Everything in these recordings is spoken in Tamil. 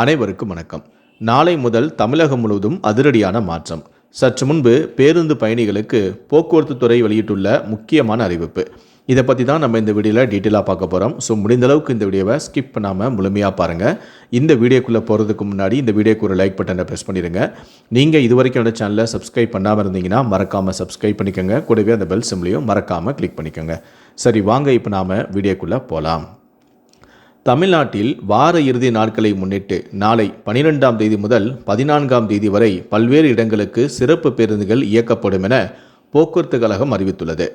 அனைவருக்கும் வணக்கம். நாளை முதல் தமிழகம் முழுவதும் அதிரடியான மாற்றம். சற்று முன்பு பேருந்து பயணிகளுக்கு போக்குவரத்து துறை வெளியிட்டுள்ள முக்கியமான அறிவிப்பு. இதை பற்றி தான் நம்ம இந்த வீடியோவில் டீட்டெயிலாக பார்க்க போகிறோம் ஸோ முடிந்தளவுக்கு இந்த வீடியோவை ஸ்கிப் பண்ணாமல் முழுமையாக பாருங்கள் இந்த வீடியோக்குள்ளே போகிறதுக்கு முன்னாடி இந்த வீடியோக்கு ஒரு லைக் பட்டனை ப்ரெஸ் பண்ணிடுங்க நீங்கள் இது வரைக்கும் என்னோட சேனலை சப்ஸ்கிரைப் பண்ணாமல் இருந்தீங்கன்னா மறக்காமல் சப்ஸ்கிரைப் பண்ணிக்கோங்க. கூடவே அந்த பெல் சிம்லையும் மறக்காமல் கிளிக் பண்ணிக்கோங்க. சரி வாங்க இப்போ நாம் வீடியோக்குள்ளே போகலாம் தமிழ்நாட்டில் வார இறுதி நாட்களை முன்னிட்டு நாளை பனிரெண்டாம் தேதி முதல் பதினான்காம் தேதி வரை பல்வேறு இடங்களுக்கு சிறப்பு பேருந்துகள் இயக்கப்படும் என போக்குவரத்து கழகம் அறிவித்துள்ளது.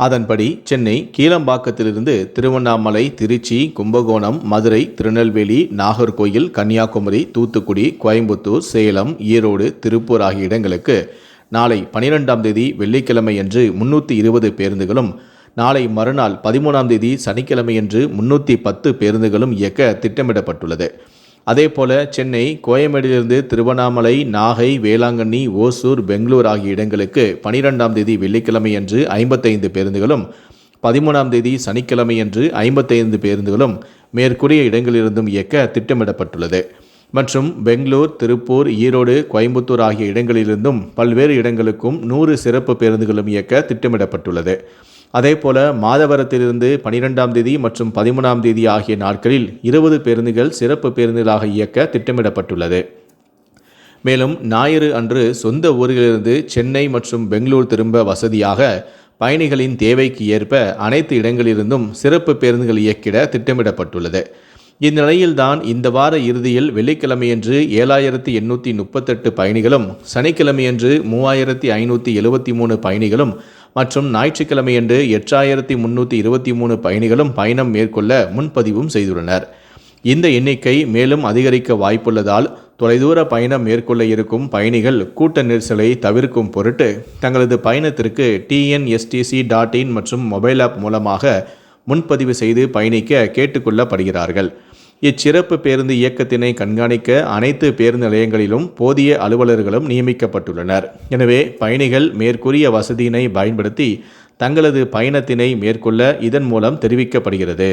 அதன்படி சென்னை கீழம்பாக்கத்திலிருந்து திருவண்ணாமலை திருச்சி கும்பகோணம் மதுரை திருநெல்வேலி நாகர்கோயில் கன்னியாகுமரி தூத்துக்குடி கோயம்புத்தூர் சேலம் ஈரோடு திருப்பூர் ஆகிய இடங்களுக்கு நாளை பனிரெண்டாம் தேதி வெள்ளிக்கிழமை அன்று முன்னூற்றி இருபது பேருந்துகளும் நாளை மறுநாள் பதிமூணாம் தேதி சனிக்கிழமையன்று முன்னூற்றி பத்து பேருந்துகளும் இயக்க திட்டமிடப்பட்டுள்ளது. அதேபோல சென்னை கோயம்பேடிலிருந்து திருவண்ணாமலை நாகை வேளாங்கண்ணி ஓசூர் பெங்களூர் ஆகிய இடங்களுக்கு பனிரெண்டாம் தேதி வெள்ளிக்கிழமையன்று ஐம்பத்தைந்து பேருந்துகளும் பதிமூணாம் தேதி சனிக்கிழமையன்று ஐம்பத்தைந்து பேருந்துகளும் மேற்கூறிய இடங்களிலிருந்தும் இயக்க திட்டமிடப்பட்டுள்ளது. மற்றும் பெங்களூர் திருப்பூர் ஈரோடு கோயம்புத்தூர் ஆகிய இடங்களிலிருந்தும் பல்வேறு இடங்களுக்கும் நூறு சிறப்பு பேருந்துகளும் இயக்க திட்டமிடப்பட்டுள்ளது. அதேபோல மாதவரத்திலிருந்து பனிரெண்டாம் தேதி மற்றும் பதிமூணாம் தேதி ஆகிய நாட்களில் இருபது பேருந்துகள் சிறப்பு பேருந்துகளாக இயக்க திட்டமிடப்பட்டுள்ளது. மேலும் ஞாயிறு அன்று சொந்த ஊரிலிருந்து சென்னை மற்றும் பெங்களூர் திரும்ப வசதியாக பயணிகளின் தேவைக்கு ஏற்ப அனைத்து இடங்களிலிருந்தும் சிறப்பு பேருந்துகள் இயக்கிட திட்டமிடப்பட்டுள்ளது. இந்நிலையில்தான் இந்த வார இறுதியில் வெள்ளிக்கிழமையன்று ஏழாயிரத்தி எண்ணூற்றி முப்பத்தெட்டு பயணிகளும் சனிக்கிழமையன்று மூவாயிரத்தி ஐநூற்றி எழுபத்தி மூணு பயணிகளும் மற்றும் ஞாயிற்றுக்கிழமையன்று எட்டாயிரத்தி முன்னூற்றி இருபத்தி மூணு பயணிகளும் பயணம் மேற்கொள்ள முன்பதிவும் செய்துள்ளனர். இந்த எண்ணிக்கை மேலும் அதிகரிக்க வாய்ப்புள்ளதால் தொலைதூர பயணம் மேற்கொள்ள இருக்கும் பயணிகள் கூட்ட நெரிசலை தவிர்க்கும் பொருட்டு தங்களது பயணத்திற்கு டிஎன்எஸ்டிசி டாட் இன் மற்றும் மொபைல் ஆப் மூலமாக முன்பதிவு செய்து பயணிக்க கேட்டுக்கொள்ளப்படுகிறார்கள். இச்சிறப்பு பேருந்து இயக்கத்தினை கண்காணிக்க அனைத்து பேருந்து நிலையங்களிலும் போதிய அலுவலர்களும் நியமிக்கப்பட்டுள்ளனர். எனவே பயணிகள் மேற்கூறிய வசதியினை பயன்படுத்தி தங்களது பயணத்தினை மேற்கொள்ள இதன் மூலம் தெரிவிக்கப்படுகிறது.